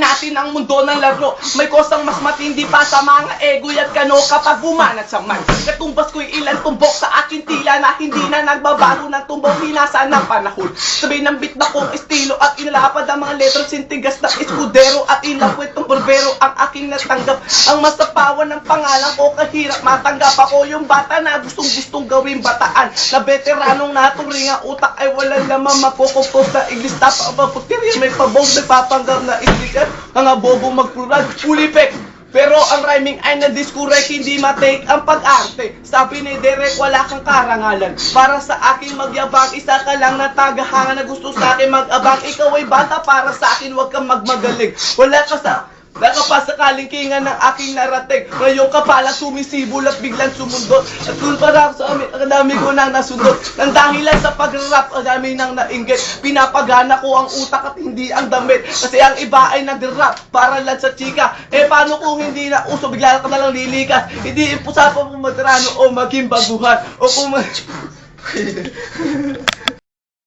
natin ang mundo ng laro. May kosang mas matindi pa sa mga ego at kano kapag bumanat sa man Katumbas ko'y ilan tumbok sa akin tila na hindi na nagbabago ng tumbok hinasa ng panahon. Sabay ng beat na kong estilo at inilapad ang mga letras sintigas na eskudero At ilapwet ng berbero ang aking natanggap. Ang masapawan ng pangalan ko kahirap matanggap Ako. Yung bata na gustong gustong gawing bataan Na veteranong naturing ang utak ay walang lamang makukumpos na iglis. Tapa ang may pabong nagpapanggap na At mga bobo magplural Ulipek pero ang rhyming ay na-discorrect, hindi matake ang pag-arte. Sabi ni Derek, wala kang karangalan. Para sa akin magyabang, isa ka lang na tagahanga na gusto sa akin mag-abang. Ikaw ay bata, para sa akin wag kang magmagaling. Wala ka sa Nakapasakaling kinga ng aking narating. Ngayon ka pala sumisibol at biglang sumundot. At kung para sa amin, ang dami ko nang nasundot. Nang dahilan sa pag-rap, ang dami nang nainggit. Pinapagana ko ang utak at hindi ang damit. Kasi ang iba ay nag-rap para lang sa chika. Eh paano kung hindi na uso, bigla ka na lang lilikas. Hindi impusapan mo madrano o maging baguhan. O kung